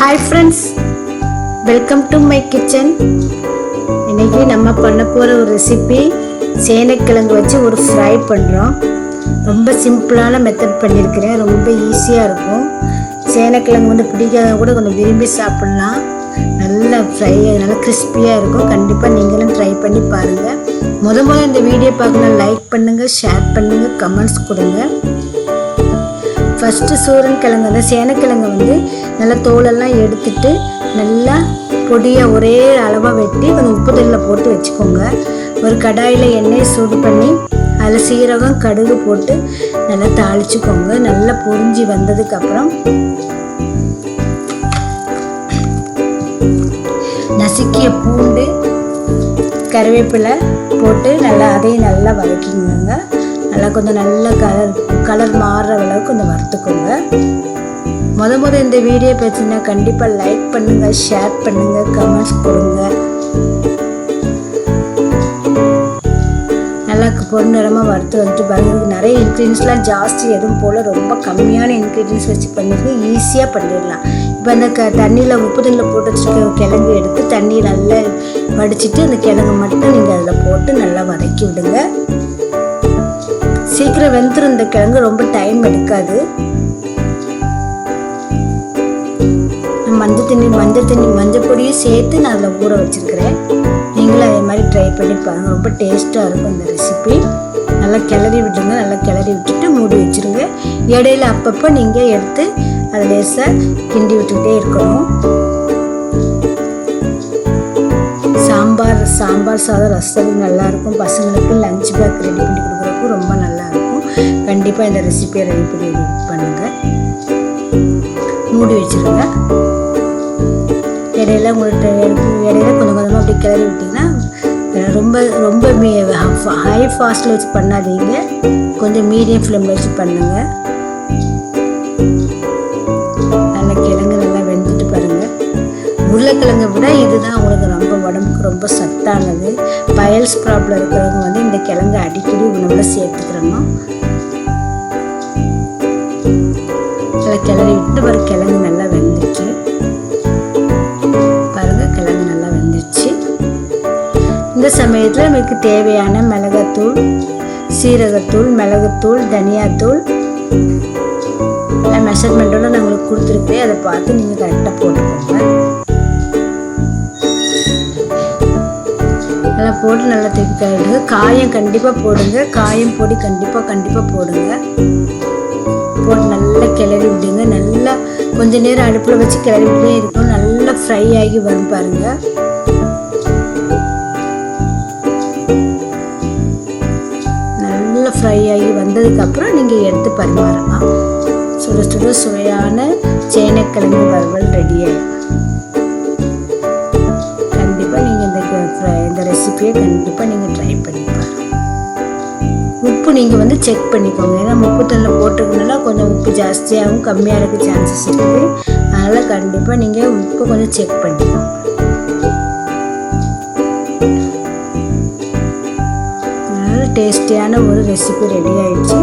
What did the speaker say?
Hi friends welcome to my kitchen இன்னைக்கு நம்ம பண்ண போகிற ஒரு ரெசிபி சேனைக்கிழங்கு வச்சு ஒரு ஃப்ரை பண்ணுறோம் ரொம்ப சிம்பிளான மெத்தட் பண்ணியிருக்கிறேன். ரொம்ப ஈஸியாக இருக்கும். சேனைக்கிழங்கு வந்து பிடிக்காத கூட கொஞ்சம் விரும்பி சாப்பிட்லாம். நல்ல ஃப்ரை நல்லா கிறிஸ்பியாக இருக்கும். கண்டிப்பாக நீங்களும் ட்ரை பண்ணி பாருங்கள் முத முதல்ல இந்த வீடியோ பார்க்கணும் லைக் பண்ணுங்கள் ஷேர் பண்ணுங்கள் கமெண்ட்ஸ் கொடுங்க. ஃபஸ்ட்டு சூரன் கிழங்கு அந்த சேனக்கிழங்கை வந்து நல்லா தோலெல்லாம் எடுத்துட்டு நல்லா பொடியாக ஒரே அளவாக வெட்டி கொஞ்சம் உப்பு தண்ணியில் போட்டு வச்சுக்கோங்க. ஒரு கடாயில் எண்ணெய் சூடு பண்ணி அதில் சீரகம் கடுகு போட்டு நல்லா தாளிச்சுக்கோங்க. நல்லா பொரிஞ்சு வந்ததுக்கப்புறம் நசுக்கிய பூண்டு கருவேப்பிலை போட்டு நல்லா அதையும் நல்லா வதக்கிக்கோங்க. நல்லா கொஞ்சம் நல்ல கலர் கலர் மாறுற அளவுக்கு கொஞ்சம் வறுத்துக்கோங்க. முத முத இந்த வீடியோ பேச்சுன்னா கண்டிப்பாக லைக் பண்ணுங்கள் ஷேர் பண்ணுங்கள் கமெண்ட்ஸ் கொடுங்க. நல்லா பொருநிறமாக வறுத்து வந்துட்டு பாருங்க. நிறைய இன்க்ரீடியன்ஸ்லாம் ஜாஸ்தி எதுவும் போல் ரொம்ப கம்மியான இன்க்ரீடியன்ஸ் வச்சு பண்ணிட்டு ஈஸியாக பண்ணிடலாம். இப்போ அந்த க தண்ணியில் உப்பு தண்ணியில் போட்டு வச்சுருக்க கிழங்கு எடுத்து தண்ணி நல்லா வடிச்சிட்டு அந்த கிழங்கு மட்டும் நீங்கள் அதில் போட்டு நல்லா வதக்கி விடுங்க. சீக்கிரம் வெந்துடும் இந்த கிழங்கு ரொம்ப டைம் எடுக்காது. மஞ்சள் தண்ணி மஞ்சள் தண்ணி மஞ்சள் பொடியும் சேர்த்து நான் அதில் ஊற வச்சுருக்கிறேன். நீங்களும் அதே மாதிரி ட்ரை பண்ணி பாருங்கள் ரொம்ப டேஸ்ட்டாக இருக்கும் இந்த ரெசிபி நல்லா கிளறி விட்டுருங்க நல்லா கிளறி விட்டுட்டு மூடி வச்சுருங்க. இடையில அப்பப்போ நீங்கள் எடுத்து அதை லேசாக கிண்டி விட்டுக்கிட்டே இருக்கணும். சாம்பார் சாம்பார் சாதம் ரசம் நல்லாயிருக்கும் பசங்களுக்கு லஞ்ச் பேக் ரெடி பண்ணி கொடுக்குறதுக்கும் ரொம்ப நல்லாயிருக்கும் கண்டிப்பாக இந்த ரெசிபியை ரெடி பண்ணி பண்ணுங்கள் மூடி வச்சுருங்க. இடையில உங்கள்கிட்ட இடையில கொஞ்சம் கொஞ்சமாக அப்படி கிளறி விட்டிங்கன்னா ரொம்ப ரொம்ப ஹை ஃபாஸ்ட்டில் வச்சு பண்ணாதீங்க. கொஞ்சம் மீடியம் ஃப்ளேமில் வச்சு பண்ணுங்கள் நல்லா கிழங்கு நல்லா வெந்துட்டு பாருங்கள் உருளைக்கிழங்கை விட இதுதான் உங்களுக்கு ரொம்ப உடம்புக்கு ரொம்ப சத்தானது. பயல்ஸ் ப்ராப்ளம் இருக்கிறவங்க வந்து இந்த கிழங்கு அடிக்கடி உணவில் சேர்த்துக்கிறணும். நல்லா கிளறி விட்டு ஒரு கிழங்கு நல்லா வெந்துச்சு. பாருங்க கிழங்கு நல்லா வெந்துச்சு. இந்த சமயத்தில் நமக்கு தேவையான மிளகாத்தூள் சீரகத்தூள் மிளகுத்தூள் தனியாத்தூள் எல்லாம் மெஷர்மெண்ட்டோட நம்மளுக்கு கொடுத்துருக்கு அதை பார்த்து நீங்கள் கரெக்டாக போட்டுக்கோங்க. நல்லா போட்டு நல்லா தூக்கி காயம் கண்டிப்பாக போடுங்க. காயம் பொடி கண்டிப்பாக கண்டிப்பாக போடுங்க. போட்டு நல்லா கிளறி விடுங்க. நல்லா கொஞ்ச நேரம் அடுப்பில் வச்சு கிளறி விட்டே இருக்கும் நல்லா ஃப்ரை ஆகி வரும் பாருங்க. நல்லா ஃப்ரை ஆகி வந்ததுக்கப்புறம் நீங்கள் எடுத்து பரிமாறலாம். சுட சுட சுவையான சேனைக்கிழங்கு வறுவல் ரெடி உப்பு நீங்கள் வந்து செக் பண்ணிக்கோங்க. ஏன்னா உப்பு தண்ணில் போட்டிருக்கனால கொஞ்சம் உப்பு ஜாஸ்தியாகவும் கம்மியாக இருக்க. சான்சஸ் இருக்குது அதனால் கண்டிப்பாக நீங்கள் உப்பு கொஞ்சம் செக் பண்ணிக்கோங்க. அதனால் டேஸ்டியான ஒரு ரெசிபி ரெடி ஆயிடுச்சு.